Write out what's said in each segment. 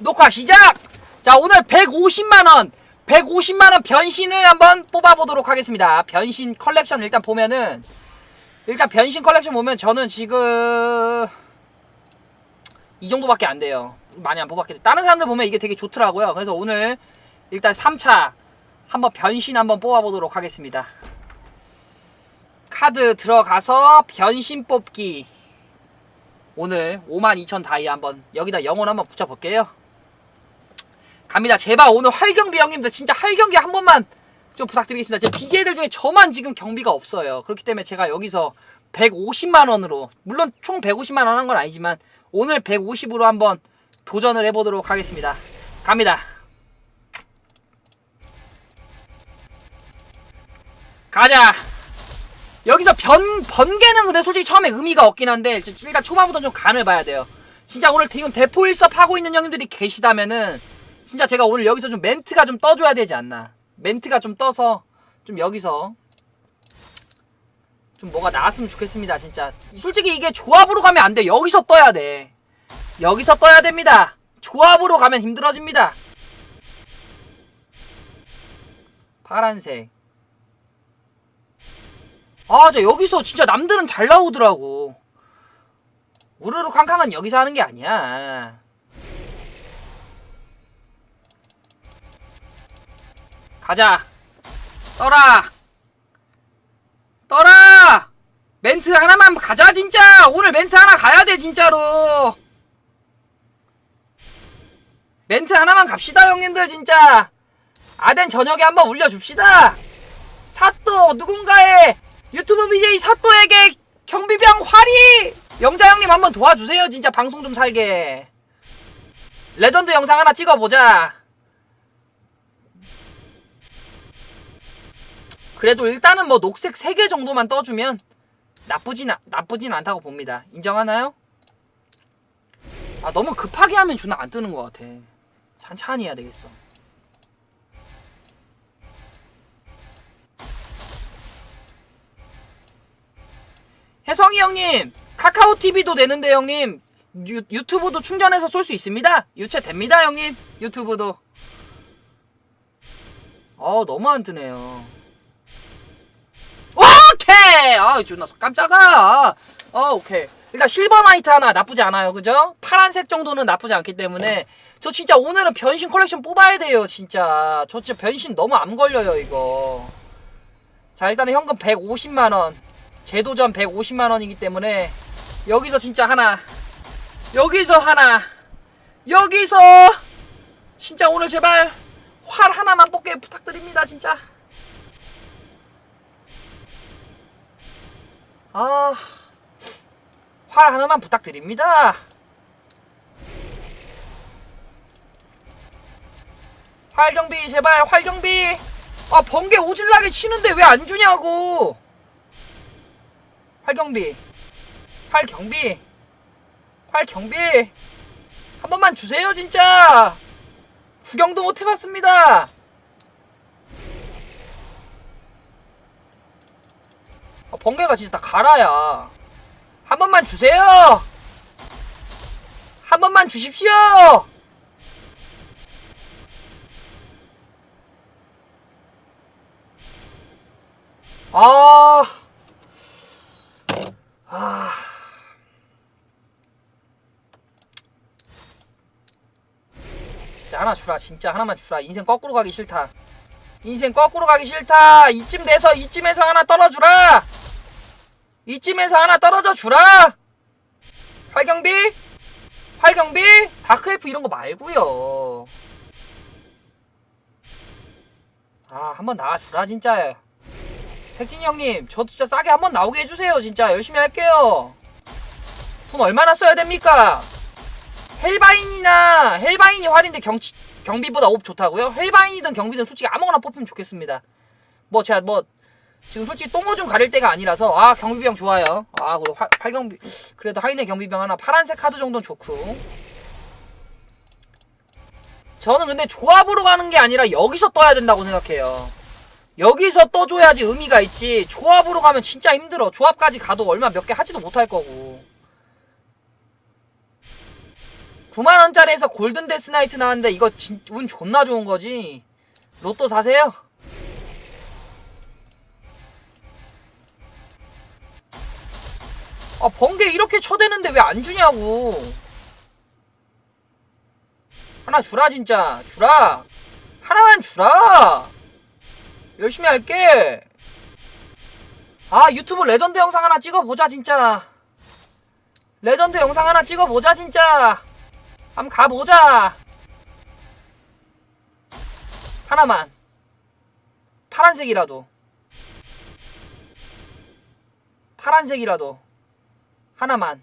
녹화 시작! 자, 오늘 150만원, 150만원 변신을 한번 뽑아보도록 하겠습니다. 변신 컬렉션 일단 보면은, 일단 변신 컬렉션 보면 저는 지금, 이 정도밖에 안 돼요. 많이 안 때문에. 다른 사람들 보면 이게 되게 좋더라고요. 그래서 오늘 일단 3차 한번 변신 한번 뽑아보도록 하겠습니다. 카드 들어가서 변신 뽑기. 오늘 52,000 다이 한번 여기다 영혼 한번 붙여볼게요. 갑니다. 제발 오늘 활경비 형님들 진짜 활경기 한 번만 좀 부탁드리겠습니다. 제 BJ들 중에 저만 지금 경비가 없어요. 그렇기 때문에 제가 여기서 150만 원으로 물론 총 150만 원 한 건 아니지만 오늘 150으로 한번 도전을 해보도록 하겠습니다. 갑니다. 가자. 여기서 변, 번개는 근데 솔직히 처음에 의미가 없긴 한데, 저- 일단 초반부터 좀 간을 봐야 돼요. 진짜 오늘 지금 대포 일섭 하고 있는 형님들이 계시다면은, 진짜 제가 오늘 여기서 좀 멘트가 좀 떠줘야 되지 않나. 멘트가 좀 떠서, 좀 여기서, 좀 뭐가 나왔으면 좋겠습니다, 진짜. 솔직히 이게 조합으로 가면 안 돼. 여기서 떠야 돼. 여기서 떠야 됩니다. 조합으로 가면 힘들어집니다. 파란색. 아, 저 여기서 진짜 남들은 잘 나오더라고. 우르르 캉캉은 여기서 하는 게 아니야. 가자. 떠라. 떠라. 멘트 하나만 가자 진짜. 오늘 멘트 하나 가야 돼 진짜로. 멘트 하나만 갑시다 형님들 진짜. 아덴 저녁에 한번 울려줍시다. 사또 누군가의 유튜브 BJ 사또에게 경비병 활이 영자 형님 한번 도와주세요 진짜 방송 좀 살게 레전드 영상 하나 찍어보자 그래도 일단은 뭐 녹색 3개 정도만 떠주면 나쁘진, 아- 나쁘진 않다고 봅니다 인정하나요? 아 너무 급하게 하면 존나 안 뜨는 것 같아 찬찬히 해야 되겠어 혜성이 형님 카카오 TV도 되는데 형님 유, 유튜브도 충전해서 쏠 수 있습니다. 유체 됩니다 형님 유튜브도. 어 너무 안 뜨네요. 오케이. 아 존나 깜짝아. 어 오케이. 일단 실버 나이트 하나 나쁘지 않아요, 그죠? 파란색 정도는 나쁘지 않기 때문에 저 진짜 오늘은 변신 컬렉션 뽑아야 돼요, 진짜. 저 진짜 변신 너무 암 걸려요, 이거. 자 일단은 현금 150만 원. 재도전 150만 원이기 때문에 여기서 진짜 하나 여기서 하나 여기서 진짜 오늘 제발 활 하나만 뽑게 부탁드립니다 진짜 아 활 하나만 부탁드립니다. 활경비 제발 활경비. 아 번개 오질나게 치는데 왜 안 주냐고. 활경비 활경비 활경비. 한 번만 주세요 진짜. 구경도 못 해봤습니다 번개가 진짜 다 가라야. 한 번만 주세요! 한 번만 주십시오! 아. 아. 진짜 하나 주라. 진짜 하나만 주라. 인생 거꾸로 가기 싫다. 인생 거꾸로 가기 싫다. 이쯤 돼서 이쯤에서 하나 떨어주라 이쯤에서 하나 떨어져 주라 활경비 활경비 다크엘프 이런 거 말고요 아 한번 나와 주라 진짜 택진이 형님, 저 진짜 싸게 한번 나오게 해주세요. 진짜 열심히 할게요. 돈 얼마나 써야 됩니까? 헬바인이나 헬바인이 활인데 경 경비보다 옵 좋다고요? 헬바인이든 경비든 솔직히 아무거나 뽑히면 좋겠습니다. 뭐 제가 뭐 지금 솔직히 똥오줌 가릴 때가 아니라서 아 경비병 좋아요. 아 그리고 활, 활경비 그래도 하이네 경비병 하나 파란색 카드 정도는 좋고. 저는 근데 조합으로 가는 게 아니라 여기서 떠야 된다고 생각해요. 여기서 떠줘야지 의미가 있지 조합으로 가면 진짜 힘들어 조합까지 가도 얼마 몇 개 하지도 못할 거고 9만원짜리에서 골든 데스나이트 나왔는데 이거 진, 운 존나 좋은 거지 로또 사세요 아 번개 이렇게 쳐대는데 왜 안 주냐고. 하나 주라 진짜. 주라. 하나만 주라. 열심히 할게. 아 유튜브 레전드 영상 하나 찍어보자 진짜. 레전드 영상 하나 찍어보자 진짜. 한번 가보자. 하나만. 파란색이라도. 파란색이라도 하나만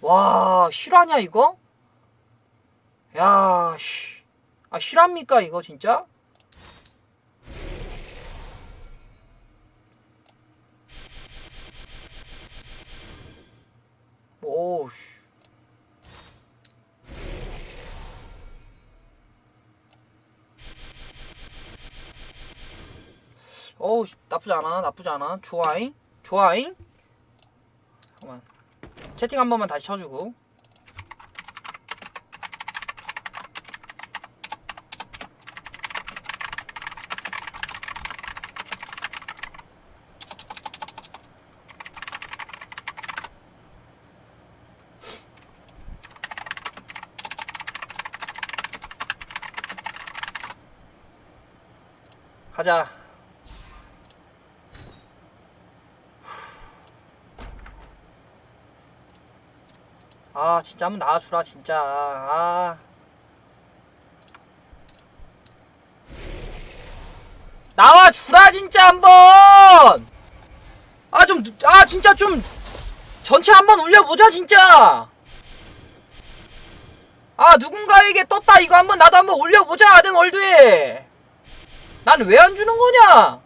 와 실화냐 이거? 야 씨. 아 실합니까 이거 진짜? 오 씨. 어우 씨, 나쁘지 않아 나쁘지 않아 좋아잉 좋아잉? 잠깐만. 채팅 한 번만 다시 쳐주고. 가자 아 진짜 한번 나와주라 진짜. 아. 나와주라 진짜 한번! 아 좀 아 진짜 좀 전체 한번 울려보자 진짜! 아 누군가에게 떴다. 이거 한번 나도 한번 올려보자 아덴월드에! 난 왜 안 주는 거냐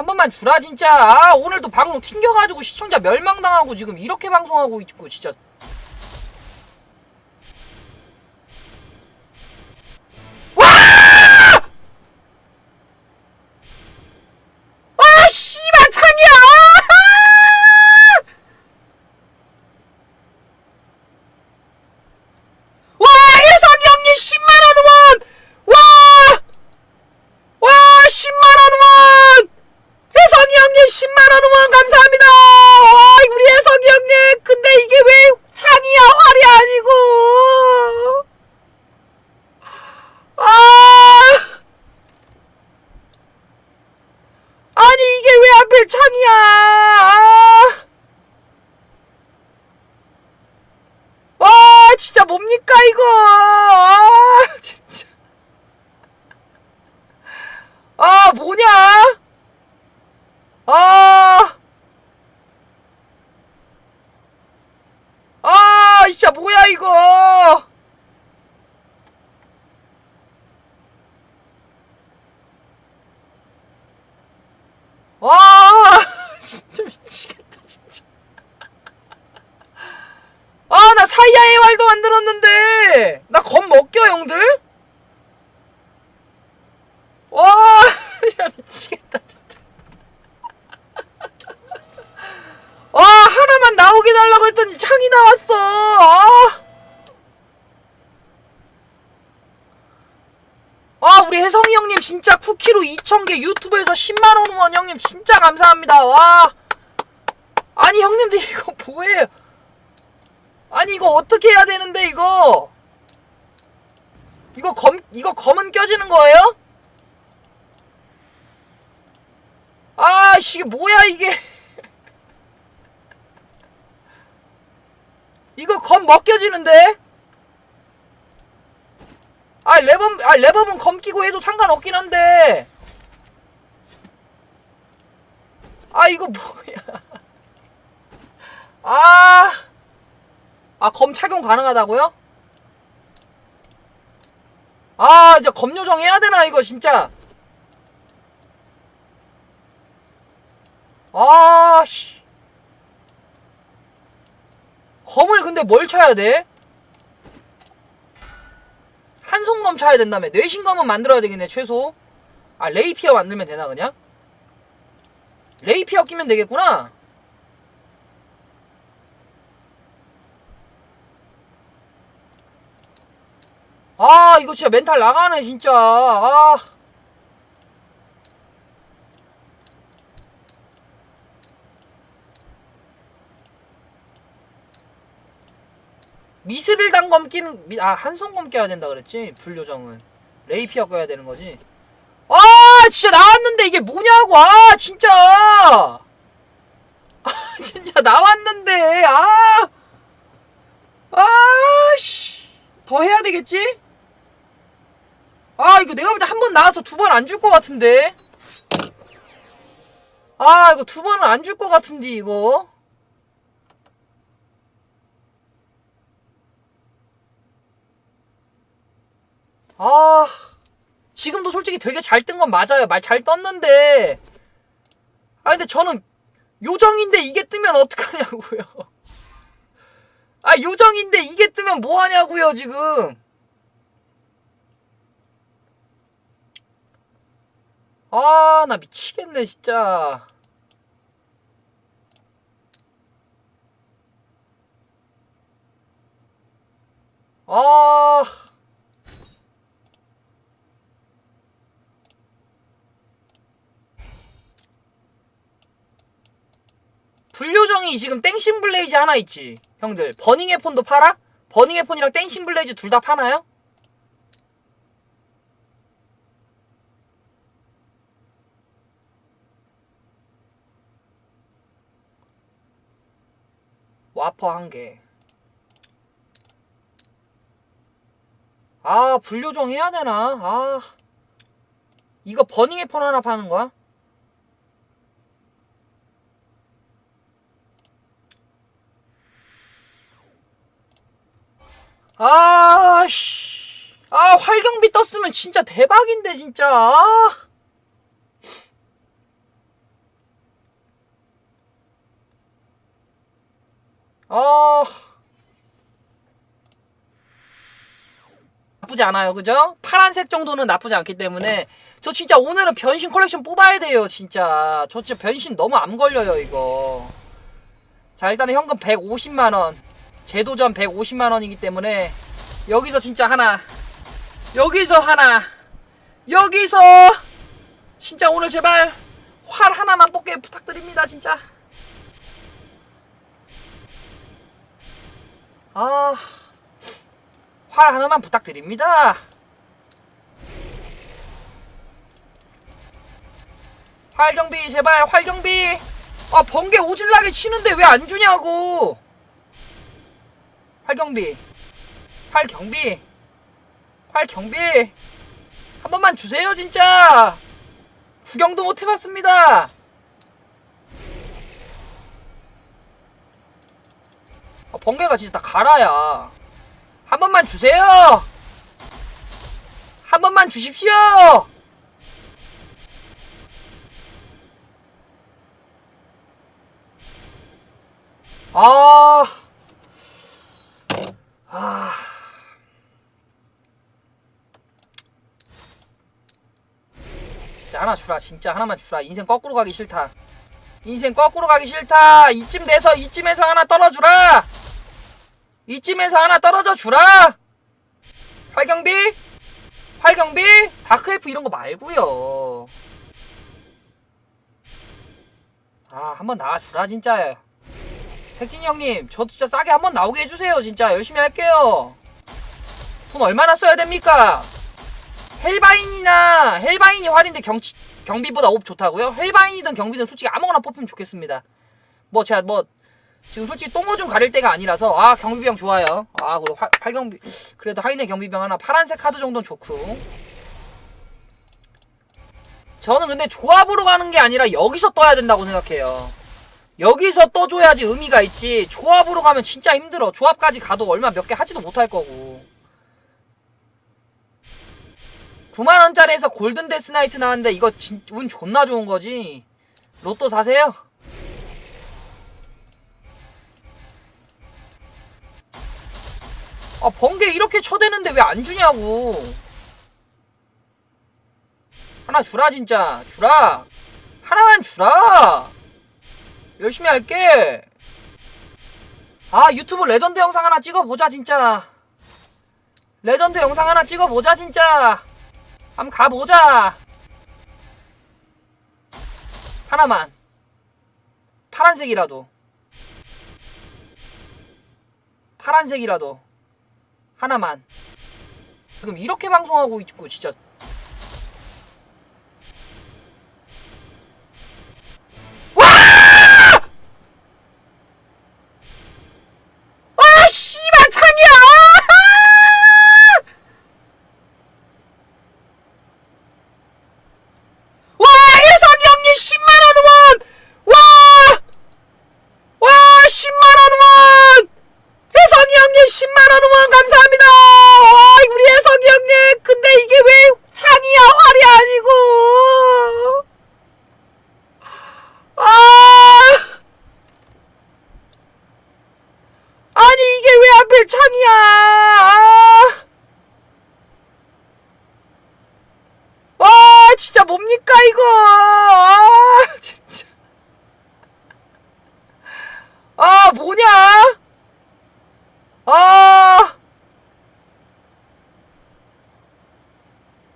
한 번만 주라 진짜. 아 오늘도 방송 튕겨가지고 시청자 멸망당하고 지금 이렇게 방송하고 있고 진짜 와! 아 씨발 창이야 와 혜성이 형님 10만원 후원 와! 와 10만원 후원 혜성이 형님 10만원 후원 감사합니다 와 우리 혜성이 형님 근데 이게 왜 창이야 활이 아니고 아 아니 이게 왜 하필 창이야 아. 와 진짜 뭡니까 이거 아 진짜 아 뭐냐 아 아, 진짜 뭐야 이거? 와, 진짜 미치겠다 진짜. 아, 나 사이아의 활도 만들었는데! 나 겁 먹겨 형들? 와, 미치겠다 진짜. 아 하나만 나오게 달라고 했더니 창이 나왔어. 아, 아 우리 혜성이 형님 진짜 쿠키로 2,000개 유튜브에서 10만원 후원 형님 진짜 감사합니다. 와! 아니 형님들 이거 뭐예요 아니 이거 어떻게 해야 되는데 이거? 이거 검 이거 검은 껴지는 거예요? 아 이게 뭐야 이게? 이거 검 먹겨지는데? 아 레버 아 레버는 검 끼고 해도 상관없긴 한데. 아 이거 뭐야? 아 아, 검 착용 가능하다고요? 아, 이제 검 요정 해야 되나, 이거, 진짜. 아, 씨. 검을 근데 뭘 쳐야 돼? 한손검 쳐야 된다며. 뇌신검은 만들어야 되겠네, 최소. 아, 레이피어 만들면 되나, 그냥? 레이피어 끼면 되겠구나. 아 이거 진짜 멘탈 나가네 진짜. 아. 미스릴 단검 끼는 미- 아 한손검 껴야 된다 그랬지? 불요정은. 레이피어 껴야 되는 거지? 아 진짜 나왔는데 이게 뭐냐고. 아 진짜. 아 진짜 나왔는데. 아. 아씨. 더 해야 되겠지 아 이거 내가 볼 때 한 번 나와서 두 번 안 줄 것 같은데 아 이거 두 번은 안 줄 것 같은데 이거 아 지금도 솔직히 되게 잘 뜬 건 맞아요. 말 잘 떴는데. 아, 근데 저는 요정인데 이게 뜨면 어떡하냐고요. 아, 요정인데 이게 뜨면 뭐 하냐고요, 지금. 아, 나 미치겠네, 진짜. 아. 불요정이 지금 땡신 블레이즈 하나 있지 형들 버닝 에폰도 팔아? 버닝 에폰이랑 땡신 블레이즈 둘 다 파나요? 와퍼 한 개 아 불요정 해야 되나? 아 이거 버닝 에폰 하나 파는 거야? 아, 씨. 아, 활경비 떴으면 진짜 대박인데, 진짜. 아. 아. 나쁘지 않아요, 그죠? 파란색 정도는 나쁘지 않기 때문에 저 진짜 오늘은 변신 컬렉션 뽑아야 돼요, 진짜. 저 진짜 변신 너무 암 걸려요, 이거. 자, 일단은 현금 150만원. 재도전 150만 원이기 때문에 여기서 진짜 하나 여기서 하나 여기서 진짜 오늘 제발 활 하나만 뽑게 부탁드립니다 진짜 아 활 하나만 부탁드립니다. 활경비 제발 활경비. 아 번개 오질나게 치는데 왜 안 주냐고. 활경비 활경비 활경비. 한 번만 주세요 진짜. 구경도 못 해봤습니다 아, 번개가 진짜 다 가라야. 한 번만 주세요! 한 번만 주십시오! 아. 아. 진짜 하나 주라 진짜 하나만 주라. 인생 거꾸로 가기 싫다. 인생 거꾸로 가기 싫다. 이쯤 돼서 이쯤에서 하나 떨어주라 이쯤에서 하나 떨어져 주라 활경비 활경비 다크엘프 이런 거 말고요 아 한번 나와주라 진짜 택진이 형님, 저 진짜 싸게 한번 나오게 해주세요. 진짜 열심히 할게요. 돈 얼마나 써야 됩니까? 헬바인이나 헬바인이 활인데 경치, 경비보다 옵 좋다고요? 헬바인이든 경비든 솔직히 아무거나 뽑히면 좋겠습니다. 뭐 제가 뭐 지금 솔직히 똥오줌 가릴 때가 아니라서 아 경비병 좋아요. 아 그리고 활, 활경비 그래도 하이네 경비병 하나 파란색 카드 정도는 좋고. 저는 근데 조합으로 가는 게 아니라 여기서 떠야 된다고 생각해요. 여기서 떠줘야지 의미가 있지 조합으로 가면 진짜 힘들어 조합까지 가도 얼마 몇 개 하지도 못할 거고 9만원짜리에서 골든 데스나이트 나왔는데 이거 진, 운 존나 좋은 거지 로또 사세요 아 번개 이렇게 쳐대는데 왜 안 주냐고 하나 주라 진짜 주라 하나만 주라. 열심히 할게. 아 유튜브 레전드 영상 하나 찍어보자 진짜. 레전드 영상 하나 찍어보자 진짜. 한번 가보자. 하나만. 파란색이라도. 파란색이라도. 하나만. 지금 이렇게 방송하고 있고 진짜 아 씨발 창이야 와 혜성이 형님 10만원 후원 와! 와 10만원 후원 혜성이 형님 10만원 후원 감사합니다 와 우리 혜성이 형님 근데 이게 왜 창이야 활이 아니고 아 아니 이게 왜 하필 창이야? 아. 와 진짜 뭡니까 이거? 아 진짜. 아 뭐냐? 아.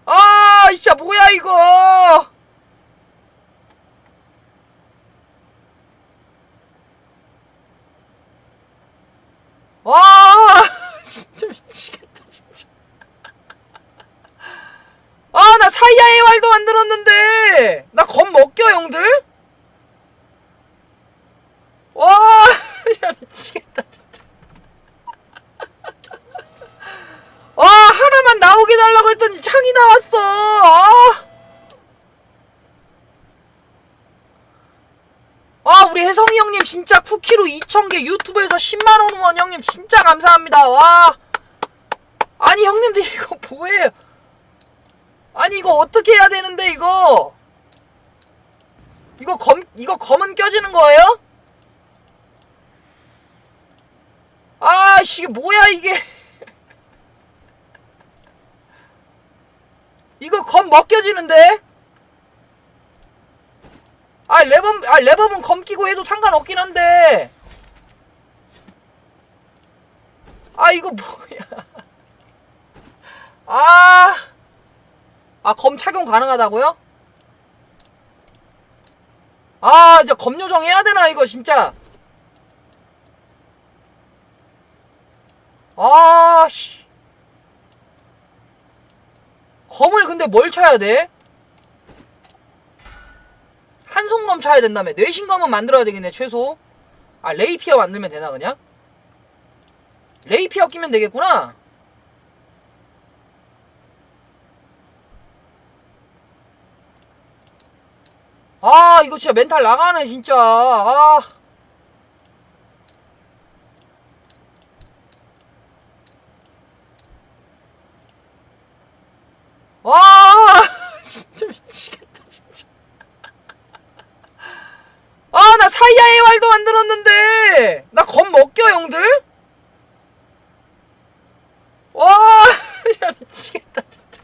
아 진짜 뭐야 이거? 와 진짜 미치겠다 진짜 아 나 사이아의 활도 만들었는데! 나 겁 먹겨 형들? 와 진짜 미치겠다 진짜. 와 하나만 나오게 달라고 했더니 창이 나왔어. 아. 아 우리 혜성이 형님 진짜 쿠키로 2,000개 유튜브에서 10만 원 후원 형님 진짜 감사합니다. 와. 아니 형님들 이거 뭐예요 아니 이거 어떻게 해야 되는데 이거? 이거 검 이거 검은 껴지는 거예요? 아씨 이게 뭐야 이게? 이거 검 먹겨지는데? 아 레버 아 레버은 검 끼고 해도 상관없긴 한데. 아 이거 뭐야? 아 아, 검 착용 가능하다고요? 아, 이제 검 요정 해야 되나, 이거, 진짜. 아, 씨. 검을 근데 뭘 쳐야 돼? 한손검 쳐야 된다며. 뇌신검은 만들어야 되겠네, 최소. 아, 레이피어 만들면 되나, 그냥? 레이피어 끼면 되겠구나. 아 이거 진짜 멘탈 나가네 진짜. 아. 와 진짜 미치겠다 진짜. 아 나 사이아의 활도 만들었는데. 나 겁 먹겨 형들? 와 진짜 미치겠다 진짜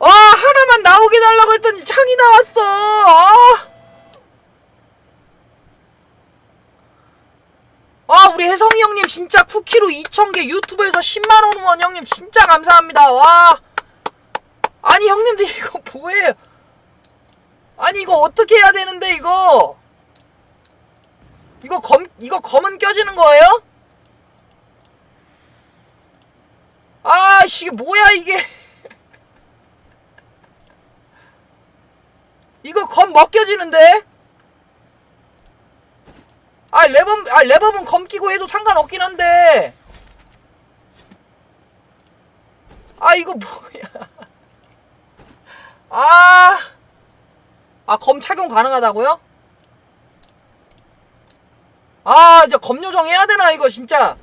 아 하 나오게 달라고 했더니 창이 나왔어. 아, 아 우리 혜성이 형님 진짜 쿠키로 2,000개 유튜브에서 10만원 후원. 형님 진짜 감사합니다. 와. 아니 형님들 이거 뭐예요 아니 이거 어떻게 해야 되는데 이거? 이거 검 이거 검은 껴지는 거예요? 아씨 이게 뭐야 이게 이거 검 먹겨지는데? 아 레버 아 레버은 검 끼고 해도 상관없긴 한데. 아 이거 뭐야. 아. 아 검 착용 가능하다고요? 아 이제 검 요정 해야 되나 이거 진짜.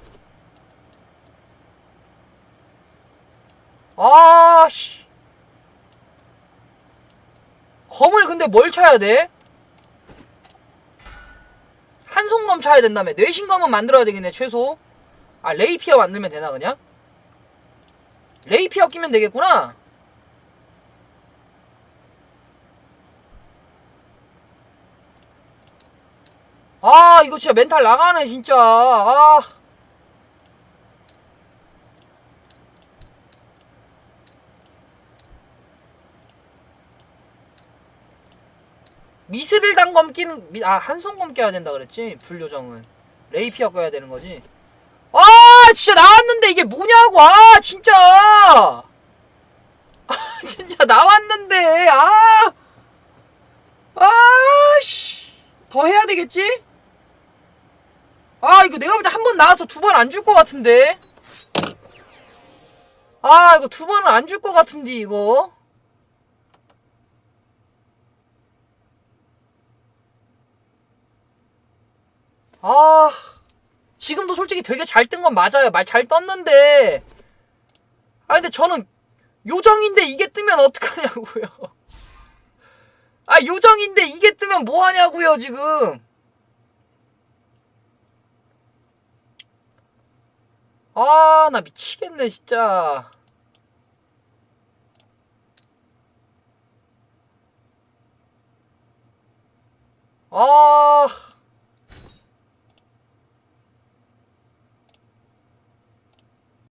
아 씨 검을 근데 뭘 쳐야 돼? 한손검 쳐야 된다며. 뇌신검은 만들어야 되겠네 최소. 아 레이피어 만들면 되나 그냥? 레이피어 끼면 되겠구나. 아 이거 진짜 멘탈 나가네 진짜. 아. 미스릴 단검기는 미, 아 한손 검기 해야 된다 그랬지? 불요정은. 레이피아 꺼야 되는 거지. 아 진짜 나왔는데 이게 뭐냐고. 아 진짜. 아 진짜 나왔는데. 아. 아씨. 더 해야 되겠지? 아 이거 내가 볼 때 한 번 나와서 두 번 안 줄 것 같은데. 아 이거 두 번은 안 줄 것 같은데 이거 아 지금도 솔직히 되게 잘 뜬 건 맞아요. 말 잘 떴는데. 아 근데 저는 요정인데 이게 뜨면 어떡하냐고요. 아 요정인데 이게 뜨면 뭐 하냐고요 지금. 아 나 미치겠네 진짜. 아